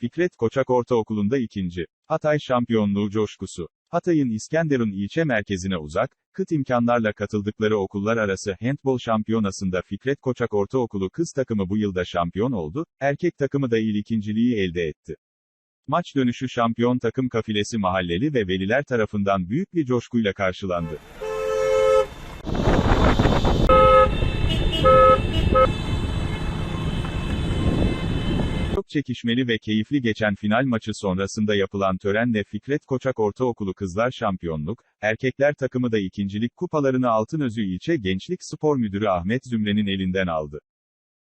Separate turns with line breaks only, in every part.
Fikret Koçak Ortaokulu'nda ikinci. Hatay şampiyonluğu coşkusu. Hatay'ın İskenderun ilçe merkezine uzak, kıt imkanlarla katıldıkları okullar arası handbol şampiyonasında Fikret Koçak Ortaokulu kız takımı bu yılda şampiyon oldu, erkek takımı da il ikinciliği elde etti. Maç dönüşü şampiyon takım kafilesi mahalleli ve veliler tarafından büyük bir coşkuyla karşılandı. Çekişmeli ve keyifli geçen final maçı sonrasında yapılan törenle Fikret Koçak Ortaokulu Kızlar Şampiyonluk, erkekler takımı da ikincilik kupalarını Altınözü İlçe Gençlik Spor Müdürü Ahmet Zümre'nin elinden aldı.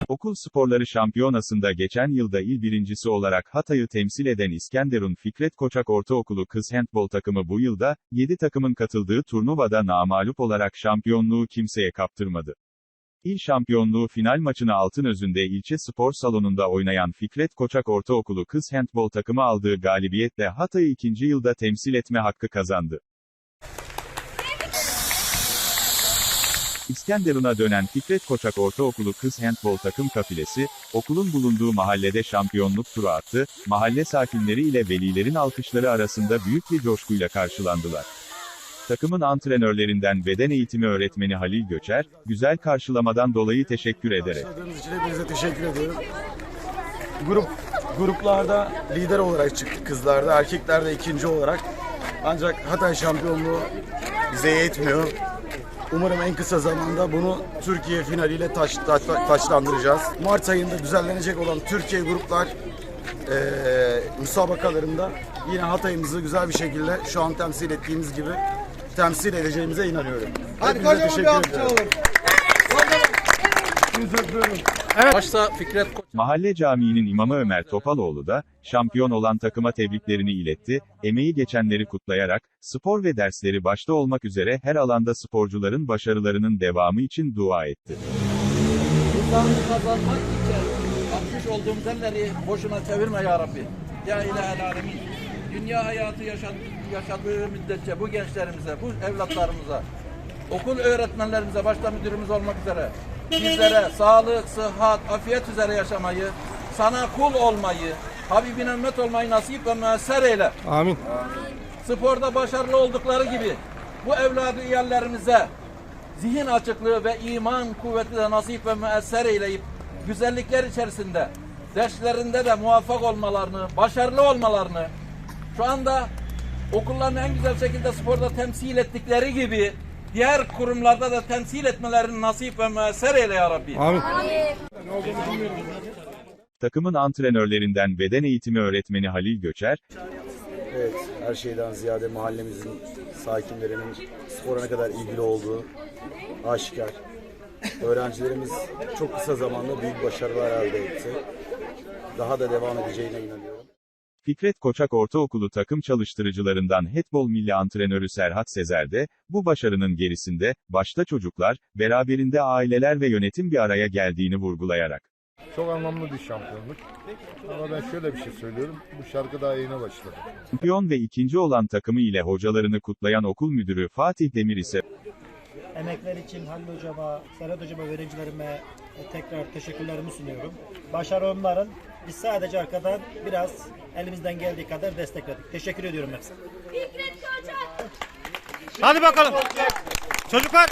Okul sporları şampiyonasında geçen yılda il birincisi olarak Hatay'ı temsil eden İskenderun Fikret Koçak Ortaokulu Kız Handbol takımı bu yılda, 7 takımın katıldığı turnuvada namağlup olarak şampiyonluğu kimseye kaptırmadı. İl şampiyonluğu final maçını Altınözü'nde ilçe spor salonunda oynayan Fikret Koçak Ortaokulu Kız Handbol takımı aldığı galibiyetle Hatay'ı ikinci yılda temsil etme hakkı kazandı. İskenderun'a dönen Fikret Koçak Ortaokulu Kız Handbol takım kafilesi, okulun bulunduğu mahallede şampiyonluk turu attı, mahalle sakinleri ile velilerin alkışları arasında büyük bir coşkuyla karşılandılar. Takımın antrenörlerinden beden eğitimi öğretmeni Halil Göçer, güzel karşılamadan dolayı teşekkür ederek,
hepinize teşekkür ediyorum. Grup gruplarda lider olarak çıktık kızlarda, erkeklerde ikinci olarak. Ancak Hatay şampiyonluğu bize yetmiyor. Umarım en kısa zamanda bunu Türkiye finaliyle taş, taş, taşlandıracağız. Mart ayında düzenlenecek olan Türkiye gruplar eee müsabakalarında yine Hatay'ımızı güzel bir şekilde şu an temsil ettiğimiz gibi temsil edeceğimize inanıyorum.
Hadi
Hepinize
kocaman bir alkış
ediyorum.
alalım.
Başta Fikret Koç
Mahalle Camii'nin imamı Ömer Topaloğlu da, şampiyon olan takıma tebriklerini iletti, emeği geçenleri kutlayarak, spor ve dersleri başta olmak üzere her alanda sporcuların başarılarının devamı için dua etti.
Kurbanını kazanmak için atmış olduğumuz elleri boşuna çevirme ya Rabbi. Ya ilahel alemin. Dünya hayatı yaşad yaşadığı müddetçe bu gençlerimize, bu evlatlarımıza, okul öğretmenlerimize, başta müdürümüz olmak üzere, bizlere sağlık, sıhhat, afiyet üzere yaşamayı, sana kul olmayı, Habibine ümmet olmayı nasip ve müesser eyle.
Amin.
sporda başarılı oldukları gibi bu evladı iyallerimize zihin açıklığı ve iman kuvveti de nasip ve müesser eyleyip güzellikler içerisinde derslerinde de muvaffak olmalarını, başarılı olmalarını şu anda okullarını en güzel şekilde sporda temsil ettikleri gibi diğer kurumlarda da temsil etmelerini nasip ve müesser eyle ya Rabbi.
Amin.
Takımın antrenörlerinden beden eğitimi öğretmeni Halil Göçer,
Evet, her şeyden ziyade mahallemizin sakinlerinin spora ne kadar ilgili olduğu aşikar. Öğrencilerimiz çok kısa zamanda büyük başarılar elde etti. Daha da devam edeceğine inanıyorum.
Fikret Koçak Ortaokulu takım çalıştırıcılarından handbol milli antrenörü Serhat Sezer de, bu başarının gerisinde, başta çocuklar, beraberinde aileler ve yönetim bir araya geldiğini vurgulayarak.
Çok anlamlı bir şampiyonluk. Ama ben şöyle bir şey söylüyorum. Bu şarkı daha yeni başladı.
Şampiyon ve ikinci olan takımı ile hocalarını kutlayan okul müdürü Fatih Demir ise,
Emekler için Halil Hocama, Serhat Hocama, öğrencilerime tekrar teşekkürlerimi sunuyorum. Başarı onların. Biz sadece arkadan biraz elimizden geldiği kadar destekledik. Teşekkür ediyorum hepsine.
Fikret Koçak.
Hadi bakalım. Çocuklar.